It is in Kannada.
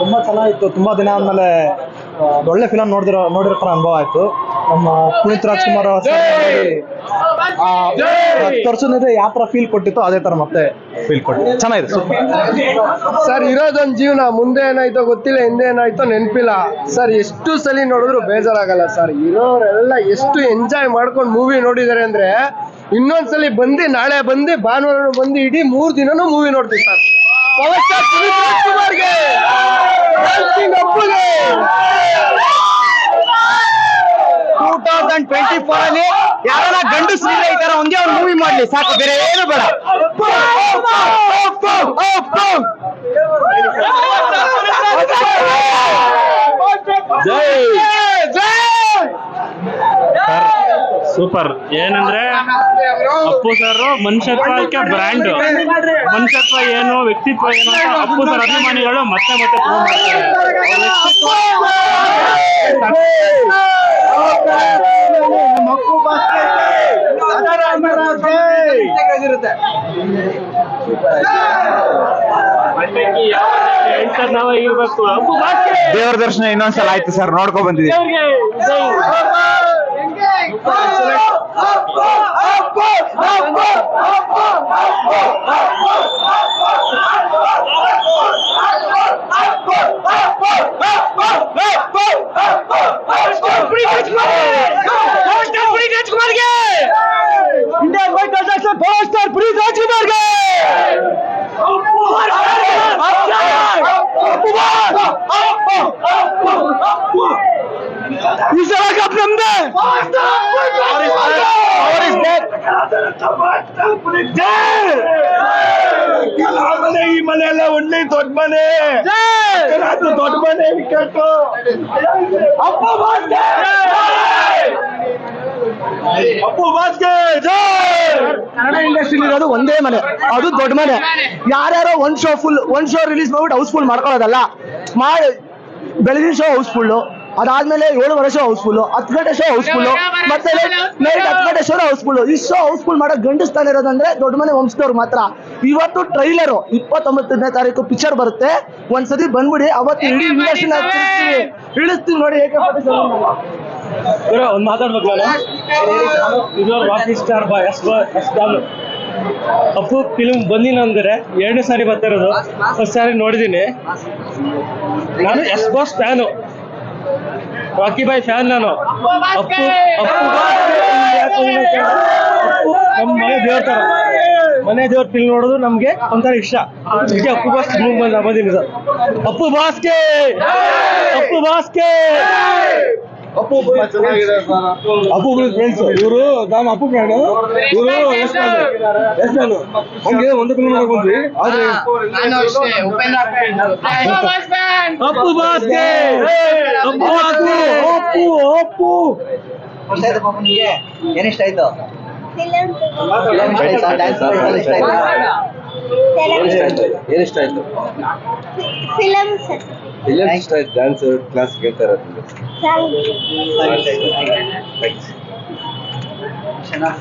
ತುಂಬಾ ಚೆನ್ನಾಗಿತ್ತು. ತುಂಬಾ ದಿನ ಆದ್ಮೇಲೆ ಒಳ್ಳೆ ಫಿಲಂ ನೋಡಿದಿರೋ ನೋಡಿರೋ ತರ ಅನುಭವ ಆಯ್ತು. ನಮ್ಮ ಪುನೀತ್ ರಾಜ್ಕುಮಾರ್ ವರ್ಷದಿಂದ ಯಾವ ತರ ಫೀಲ್ ಕೊಟ್ಟಿತ್ತು ಅದೇ ತರ ಮತ್ತೆ ಫೀಲ್ ಕೊಟ್ಟಿತ್ತು. ಚೆನ್ನಾಗಿದೆ. ಸರ್ ಇರೋದೊಂದು ಜೀವನ ಮುಂದೆ ಏನಾಯ್ತೋ ಗೊತ್ತಿಲ್ಲ ಹಿಂದೆ ಏನಾಯ್ತೋ ನೆನಪಿಲ್ಲ. ಸರ್ ಎಷ್ಟು ಸಲ ನೋಡಿದ್ರು ಬೇಜಾರಾಗಲ್ಲ ಸರ್. ಇರೋರೆಲ್ಲ ಎಷ್ಟು ಎಂಜಾಯ್ ಮಾಡ್ಕೊಂಡು ಮೂವಿ ನೋಡಿದಾರೆ ಅಂದ್ರೆ ಇನ್ನೊಂದ್ಸಲಿ ಬಂದು ನಾಳೆ ಬಂದು ಭಾನುವಾರ ಬಂದು ಇಡೀ ಮೂರ್ ದಿನನೂ ಮೂವಿ ನೋಡ್ತೀವಿ sir. Two thousand twenty four ಅಲ್ಲಿ ಯಾರನ್ನ ಗಂಡು ಈ ತರ ಒಂದೇ ಅವ್ರು ಮೂವಿ ಮಾಡ್ಲಿ ಸಾಕು ಬೇರೆ ಏನು ಬೇಡ ಸೂಪರ್. ಏನಂದ್ರೆ ಅಪ್ಪು ಸರ್ ಮನುಷ್ಯತ್ವಕ್ಕೆ ಬ್ರ್ಯಾಂಡ್. ಮನುಷ್ಯತ್ವ ಏನು ವ್ಯಕ್ತಿತ್ವ ಏನು ಅಂತ ಅಪ್ಪು ಸರ್ ಅಭಿಮಾನಿಗಳು ಮತ್ತೆ ಮತ್ತೆ ಪ್ರೂವ್ ಮಾಡ್ತಾರೆ. ದೇವ್ರ ದರ್ಶನ ಇನ್ನೊಂದ್ಸಲ ಆಯ್ತು ಸರ್ ನೋಡ್ಕೊಂಡ್ ಬಂದಿದ್ದೀವಿ ದೇವ್ರಿಗೆ ಜೈ. Indian white power star Puneeth ರಾಜ್ಕುಮಾರ್ಗೆ ಈ ಸಲ ಕಪ್ ಈ ಮನೆ ಎಲ್ಲ ಒಳ್ಳೆ ದೊಡ್ಡ ಮನೆ. ದೊಡ್ಡ ಮನೆ ಅಪ್ಪ ಅಪ್ಪು ಬಾಸ್ಗೆ ಕನ್ನಡ ಇಂಡಸ್ಟ್ರಿ ಇರೋದು ಒಂದೇ ಮನೆ. ಅದು ದೊಡ್ಡ ಮನೆ. ಯಾರ್ಯಾರೋ ಒಂದ್ ಶೋ ಫುಲ್ ಒಂದ್ ಶೋ ರಿಲೀಸ್ ಮಾಡ್ಬಿಟ್ಟು ಹೌಸ್ಫುಲ್ ಮಾಡ್ಕೊಳ್ಳೋದಲ್ಲ. ಮಾಡಿ ಬೆಳಗಿನ ಶೋ ಹೌಸ್ಫುಲ್ ಅದಾದ್ಮೇಲೆ ಏಳುವರೆ ಶೋ ಹೌಸ್ಫುಲ್ ಹತ್ತು ಗಂಟೆ ಶೋ ಹೌಸ್ಫುಲ್ ಮತ್ತೆ ನೈಟ್ ಹತ್ತು ಗಂಟೆ ಶೋ ಹೌಸ್ಫುಲ್ ಈ ಶೋ ಹೌಸ್ಫುಲ್ ಮಾಡೋ ಗಂಡಸ್ತಾನ ಇರೋದಂದ್ರೆ ದೊಡ್ಡ ಮನೆ ವಂಶದವ್ರು ಮಾತ್ರ. ಇವತ್ತು ಟ್ರೈಲರು ಇಪ್ಪತ್ತೊಂಬತ್ತನೇ ತಾರೀಕು ಪಿಕ್ಚರ್ ಬರುತ್ತೆ ಒಂದ್ಸತಿ ಬಂದ್ಬಿಡಿ ಅವತ್ತು ಇಡೀ ಇಂಡಸ್ಟ್ರಿ ಇಳಿಸ್ತೀವಿ ನೋಡಿ ಏಕೆ ಒಂದು ಮಾತಾಡ್ಬೇಕು ರಾಕಿ ಸ್ಟಾರ್ ಬಾ ಎಸ್ ಬಾ ಎಸ್ ಡಾಲು ಅಪ್ಪು ಫಿಲ್ಮ್ ಬಂದಿನ ಅಂದ್ರೆ ಎರಡನೇ ಸಾರಿ ಬರ್ತಿರೋದು ಫಸ್ಟ್ ಸಾರಿ ನೋಡಿದ್ದೀನಿ ನಾನು S boss fan Rocky boy fan ನಾನು ಅಪ್ಪು ಅಪ್ಪು ಅಪ್ಪು ನಮ್ಮ ಮನೆ ದೇವ್ರ ತರ ಮನೆ ದೇವ್ರ ಫಿಲ್ಮ್ ನೋಡೋದು ನಮ್ಗೆ ಒಂಥರ ಇಷ್ಟ. ಅದಕ್ಕೆ ಅಪ್ಪು ಬಾಸ್ ಬಂದಿನಿ ಸರ್ ಅಪ್ಪು ಬಾಸ್ಗೆ! ಅಪ್ಪು ಬಾಸ್ಗೆ! ಅಪ್ಪು ಅಪ್ಪು ಫ್ರೆಂಡ್ಸ್ ಇವರು ನಾನು ಅಪ್ಪು ಫ್ರೆಂಡ್ ಇವರು ಹಂಗೆ ಒಂದು ಕಿಲೋಮೀಟರ್ ಬಂದ್ವಿ ಆದ್ರೆ ಅಪ್ಪು. ಬಾಸ್ಗೆ! ಅಪ್ಪು ಅಪ್ಪು ಅಪ್ಪು ಏನಿಷ್ಟ ಆಯ್ತು? ಏನಿಷ್ಟ ಆಯ್ತು ಫಿಲಮ್ಸ್ ಇಲ್ಲ ಇಷ್ಟ ಆಯ್ತು ಡ್ಯಾನ್ಸ್ ಕ್ಲಾಸ್ ಕೇಳ್ತಾ ಇರೋದು ಸಾಂಗ್